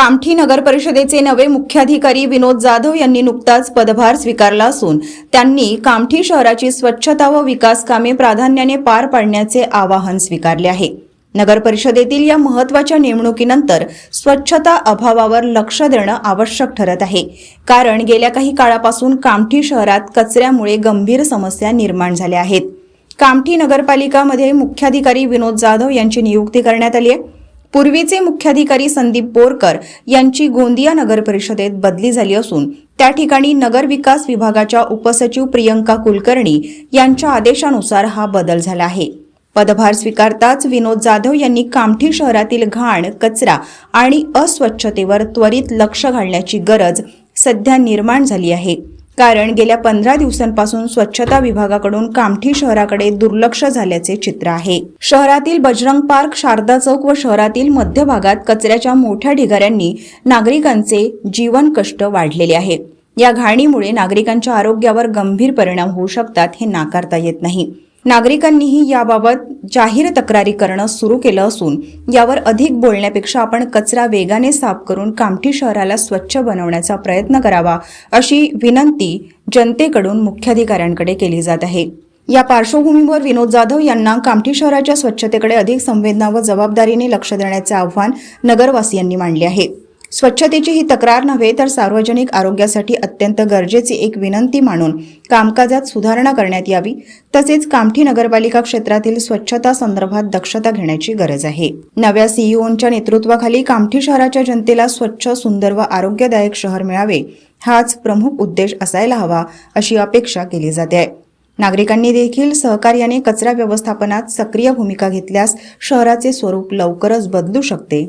कामठी नगर परिषदेचे नवे मुख्याधिकारी विनोद जाधव यांनी नुकताच पदभार स्वीकारला असून त्यांनी कामठी शहराची स्वच्छता व विकास कामे प्राधान्याने पार पाडण्याचे आवाहन स्वीकारले आहे. नगर परिषदेतील या महत्त्वाच्या नेमणुकीनंतर स्वच्छता अभावावर लक्ष देणं आवश्यक ठरत आहे. कारण गेल्या काही काळापासून कामठी शहरात कचऱ्यामुळे गंभीर समस्या निर्माण झाल्या आहेत. कामठी नगरपालिकामध्ये मुख्याधिकारी विनोद जाधव यांची नियुक्ती करण्यात आली आहे. पूर्वीचे मुख्याधिकारी संदीप बोरकर यांची गोंदिया नगर परिषदेत बदली झाली असून त्या ठिकाणी नगर विकास विभागाच्या उपसचिव प्रियंका कुलकर्णी यांच्या आदेशानुसार हा बदल झाला आहे. पदभार स्वीकारताच विनोद जाधव यांनी कामठी शहरातील घाण कचरा आणि अस्वच्छतेवर त्वरित लक्ष घालण्याची गरज सध्या निर्माण झाली आहे. कारण गेल्या पंधरा दिवसांपासून स्वच्छता विभागाकडून कामठी शहराकडे दुर्लक्ष झाल्याचे चित्र आहे. शहरातील बजरंग पार्क शारदा चौक व शहरातील मध्य भागात कचऱ्याच्या मोठ्या ढिगाऱ्यांनी नागरिकांचे जीवन कष्ट वाढलेले आहे. या घाणीमुळे नागरिकांच्या आरोग्यावर गंभीर परिणाम होऊ शकतात हे नाकारता येत नाही. नागरिकांनीही याबाबत जाहीर तक्रारी करणं सुरू केलं असून यावर अधिक बोलण्यापेक्षा आपण कचरा वेगाने साफ करून कामठी शहराला स्वच्छ बनवण्याचा प्रयत्न करावा अशी विनंती जनतेकडून मुख्याधिकाऱ्यांकडे केली जात आहे. या पार्श्वभूमीवर विनोद जाधव यांना कामठी शहराच्या स्वच्छतेकडे अधिक संवेदना व जबाबदारीने लक्ष देण्याचे आव्हान नगरवासियांनी मांडले आहे. स्वच्छतेची ही तक्रार नव्हे तर सार्वजनिक आरोग्यासाठी अत्यंत गरजेची एक विनंती मानून कामकाजात सुधारणा करण्यात यावी. तसेच कामठी नगरपालिका क्षेत्रातील स्वच्छता संदर्भात दक्षता घेण्याची गरज आहे. नव्या सीईओंच्या नेतृत्वाखाली कामठी शहराच्या जनतेला स्वच्छ सुंदर व आरोग्यदायक शहर मिळावे हाच प्रमुख उद्देश असायला हवा अशी अपेक्षा केली जाते. आहे नागरिकांनी देखील सहकार्याने कचरा व्यवस्थापनात सक्रिय भूमिका घेतल्यास शहराचे स्वरूप लवकरच बदलू शकते.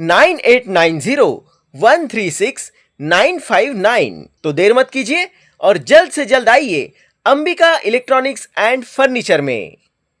nine eight nine zero one three six nine five nine. तो देर मत कीजिए और जल्द से जल्द आइए अंबिका इलेक्ट्रॉनिक्स एंड फर्नीचर में।